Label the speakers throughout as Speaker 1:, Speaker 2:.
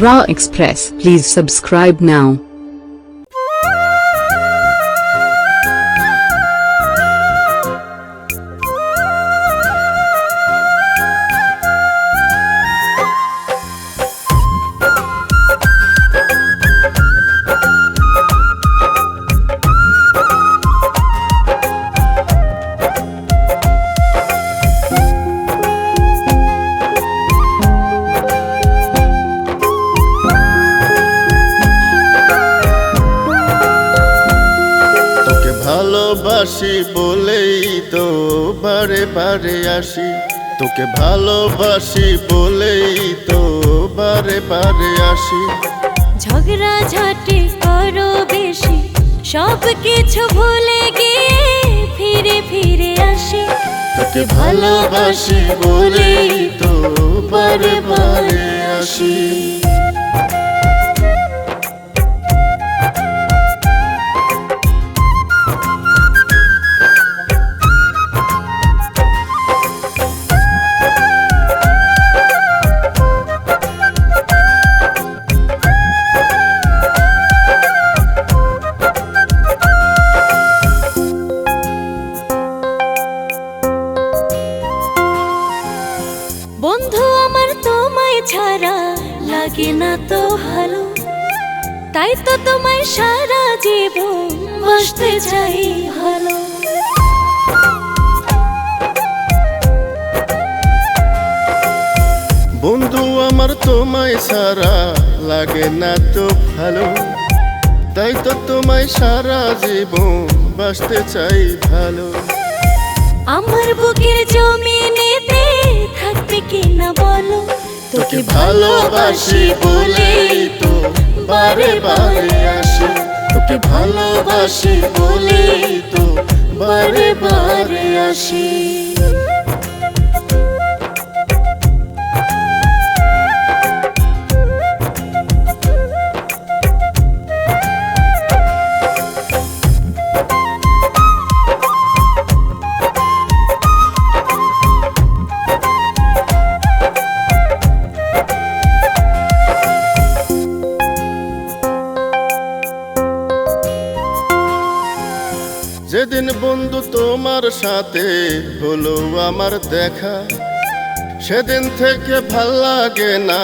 Speaker 1: Raw Express. Please subscribe now.
Speaker 2: ভালোবাসি বলেই তো বারে বারে আসি। তোকে ভালোবাসি বলেই তো বারে বারে আসি।
Speaker 3: ঝগড়া ঝাঁটি করো বেশি সব কিছু ভুলে গিয়ে ফিরে ফিরে আসি।
Speaker 2: তোকে ভালোবাসি বলেই তো বারে বারে আসি।
Speaker 3: ছাড়া লাগে না তো ভালো। তাই তো তোমায় সারা জীবন বসতে চাই ভালো।
Speaker 2: বন্ধু আমার তোমায় সারা লাগে না তো ভালো। তাই তো তোমায় সারা জীবন বাঁচতে চাই ভালো।
Speaker 3: আমার বুকের জমিনেতে থাকবে কি না বলো?
Speaker 2: তোকে ভালোবাসি বলেই তো বারে বারে আসি। তোকে ভালোবাসি বলেই তো বারে বারে আসি। যেদিন বন্ধু তোমার সাথে হলো আমার দেখা সেদিন থেকে ভালো লাগে না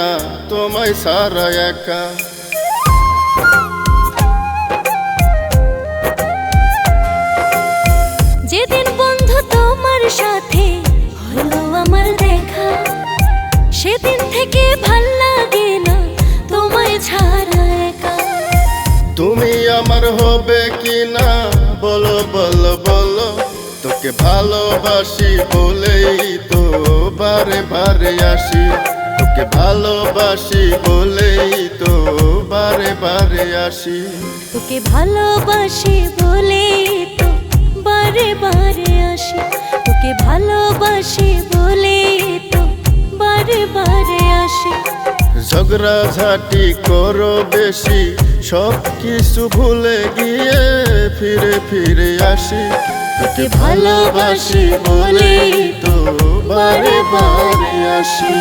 Speaker 2: তোমায় সারা একা।
Speaker 3: যেদিন বন্ধু তোমার সাথে হলো আমার দেখা সেদিন থেকে ভালো লাগে না তোমায় ছাড়া একা।
Speaker 2: তুমি আমার হবে কি না বলো বলো বলো। তোকে ভালোবাসি বলেই তো বারে বারে আসি। তোকে ভালোবাসি বলেই তো বারে বারে আসি।
Speaker 3: তোকে ভালোবাসি বলেই তো বারে বারে আসি। তোকে ভালোবাসি বলেই তো বারে বারে আসি।
Speaker 2: ঝগড়া ঝাঁটি করো বেশি সব কিছু ভুলে গিয়ে ফিরে ফিরে আসি। তোকে ভালোবাসি বলেই তো বারে বারে আসি।